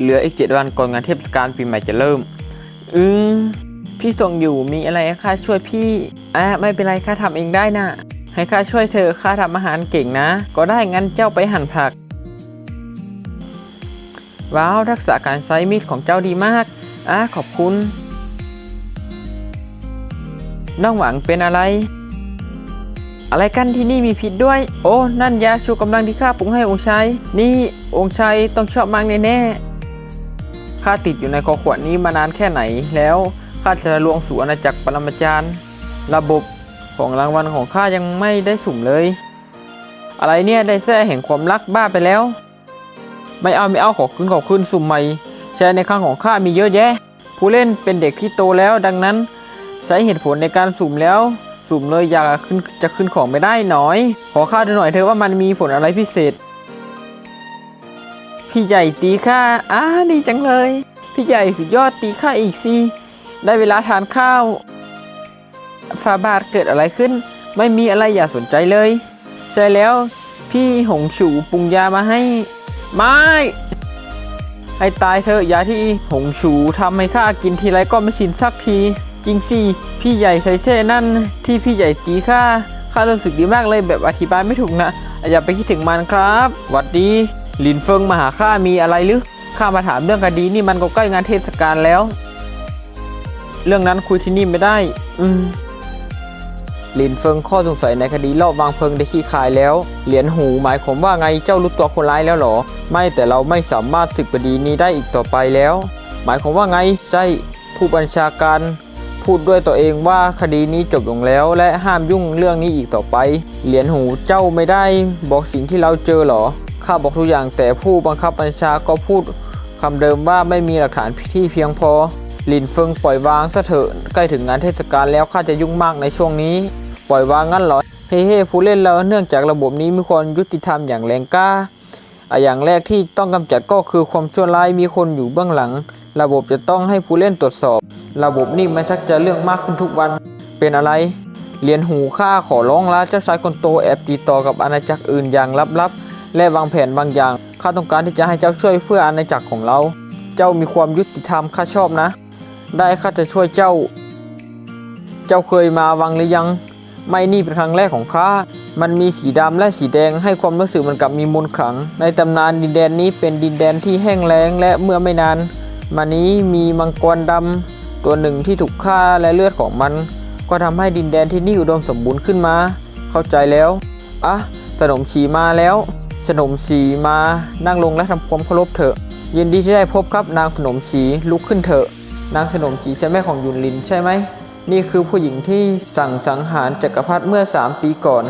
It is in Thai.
เหลืออีกเจ็ดวันก่อนงานเทศกาลปีใหม่จะเริ่ม อืมพี่ส่งอยู่มีอะไรให้ข้าช่วยพี่อะไม่เป็นไรข้าทำเองได้นะให้ข้าช่วยเธอข้าทำอาหารเก่งนะ ก็ได้งั้นเจ้าไปหั่นผัก ว้าวทักษะการใช้มีดของเจ้าดีมากอะขอบคุณ น้องหวังเป็นอะไร อะไรกันที่นี่มีพิษด้วย โอ้ นั่นยาชูกำลังที่ข้าปรุงให้องค์ชาย นี่องค์ชายต้องชอบมากแน่ๆ ข้าติดอยู่ในคอขวดนี้มานานแค่ไหนแล้วข้าจะลวงสู่อาณาจักรปรมาจารย์ ระบบของรางวัลของข้ายังไม่ได้สุ่มเลย อะไรเนี่ยได้แท้แห่งความรักบ้าไปแล้ว ไม่เอาไม่เอาขอคืนขอคืนสุ่มใหม่ใช้ในครั้งของข้ามีเยอะแยะ ผู้เล่นเป็นเด็กที่โตแล้วดังนั้น ใช้เหตุผลในการสุ่มแล้ว สุ่มเลยอยากขึ้นจะขึ้นของไม่ได้หน่อย ขอข้าดูหน่อยเถอะว่ามันมีผลอะไรพิเศษ พี่ใหญ่ตีข้าอ้าดีจังเลย พี่ใหญ่สุดยอดตีข้าอีกสิได้เวลาทานข้าวฟาบาทเกิดอะไรขึ้น ไม่มีอะไรอย่าสนใจเลย ใช่แล้ว พี่หงฉูปรุงยามาให้ ไม่ ให้ตายเถอะยาที่หงฉูทำให้ข้ากินทีไรก็ไม่ชินสักทีจริงสิพี่ใหญ่ใส่เช่นั่น ที่พี่ใหญ่ตีข้าข้ารู้สึกดีมากเลยแบบอธิบายไม่ถูกนะอย่าไปคิดถึงมันครับหวัดดี ลินเฟิงมาหาข้ามีอะไรหรือข้ามาถามเรื่องคดีนี่มันก็ใกล้งานเทศกาลแล้ว เรื่องนั้นคุยที่นี่ไม่ได้ อืมหลินเฟิงข้อสงสัยในคดีลอบวางเพลิงได้ขี้คายแล้ว เหรียญหูหมายความว่าไงเจ้ารู้ตัวคนร้ายแล้วเหรอ ไม่แต่เราไม่สามารถสืบคดีนี้ได้อีกต่อไปแล้ว หมายความว่าไงใช่ผู้บัญชาการ พูดด้วยตัวเองว่าคดีนี้จบลงแล้ว และห้ามยุ่งเรื่องนี้อีกต่อไป เหรียญหูเจ้าไม่ได้ บอกสิ่งที่เราเจอเหรอ ข้าบอกทุกอย่างแต่ผู้บังคับบัญชาก็พูดคำเดิมว่าไม่มีหลักฐานที่เพียงพอหลินเฟิงปล่อยวางซะเถอะใกล้ถึงงานเทศกาลแล้วข้าจะยุ่งมากในช่วงนี้ ปล่อยวางงั้นเหรอเฮ้เฮ้ผู้เล่นเราเนื่องจากระบบนี้มีความยุติธรรมอย่างแรงกล้าอย่างแรกที่ต้องกำจัดก็คือความชั่วร้ายมีคนอยู่เบื้องหลัง ระบบจะต้องให้ผู้เล่นตรวจสอบ ระบบนี่มันชักจะเรื่องมากขึ้นทุกวัน เป็นอะไร เรียญหูข้าขอร้องละเจ้าชายคนโตแอบติดต่อกับอาณาจักรอื่นอย่างลับๆ และวางแผนบางอย่าง ข้าต้องการที่จะให้เจ้าช่วยเพื่ออาณาจักรของเรา เจ้ามีความยุติธรรมข้าชอบนะ ได้ข้าจะช่วยเจ้า เจ้าเคยมาวังหรือยัง ไม่นี่เป็นครั้งแรกของข้า มันมีสีดำและสีแดงให้ความรู้สึกเหมันกับมีมนต์ขลัง ในตำนานดินแดนนี้เป็นดินแดนที่แห้งแล้งและเมื่อไม่นาน มานี้มีมังกรดำตัวหนึ่งที่ถูกฆ่าและเลือดของมัน ก็ทำให้ดินแดนที่นี่อุดมสมบูรณ์ขึ้นมา เข้าใจแล้ว อะสนมฉีมาแล้ว สนมสีมานั่งลงและทำความเคารพเถอะ ยินดีที่ได้พบครับนางสนมสีลุกขึ้นเถอะ นางสนมสีใช่แม่ของยุนลินใช่ไหม นี่คือผู้หญิงที่สั่งสังหารจักรพรรดิเมื่อ 3 ปีก่อน